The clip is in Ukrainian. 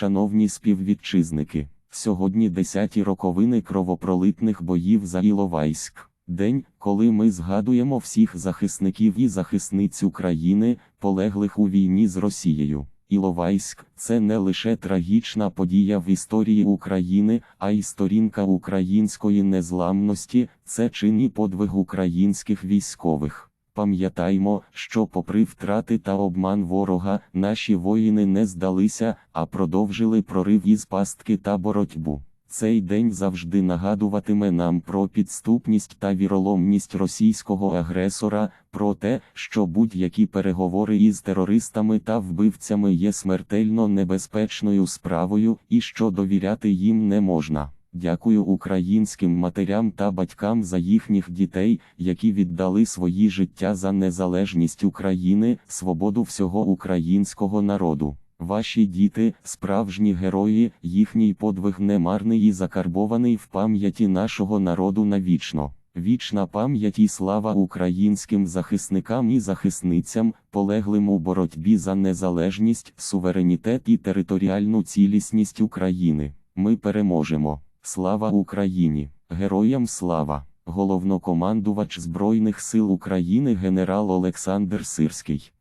Шановні співвітчизники, сьогодні десяті роковини кровопролитних боїв за Іловайськ. День, коли ми згадуємо всіх захисників і захисниць України, полеглих у війні з Росією. Іловайськ це не лише трагічна подія в історії України, а й сторінка української незламності, це чин і подвиг українських військових. Пам'ятаймо, що, попри втрати та обман ворога, наші воїни не здалися, а продовжили прорив із пастки та боротьбу. Цей день завжди нагадуватиме нам про підступність та віроломність російського агресора, про те, що будь-які переговори із терористами та вбивцями є смертельно небезпечною справою і що довіряти їм не можна. Дякую українським матерям та батькам за їхніх дітей, які віддали свої життя за незалежність України, свободу всього українського народу. Ваші діти, справжні герої, їхній подвиг немарний і закарбований в пам'яті нашого народу навічно. Вічна пам'ять і слава українським захисникам і захисницям, полеглим у боротьбі за незалежність, суверенітет і територіальну цілісність України. Ми переможемо. Слава Україні! Героям слава! Головнокомандувач Збройних сил України генерал Олександр Сирський.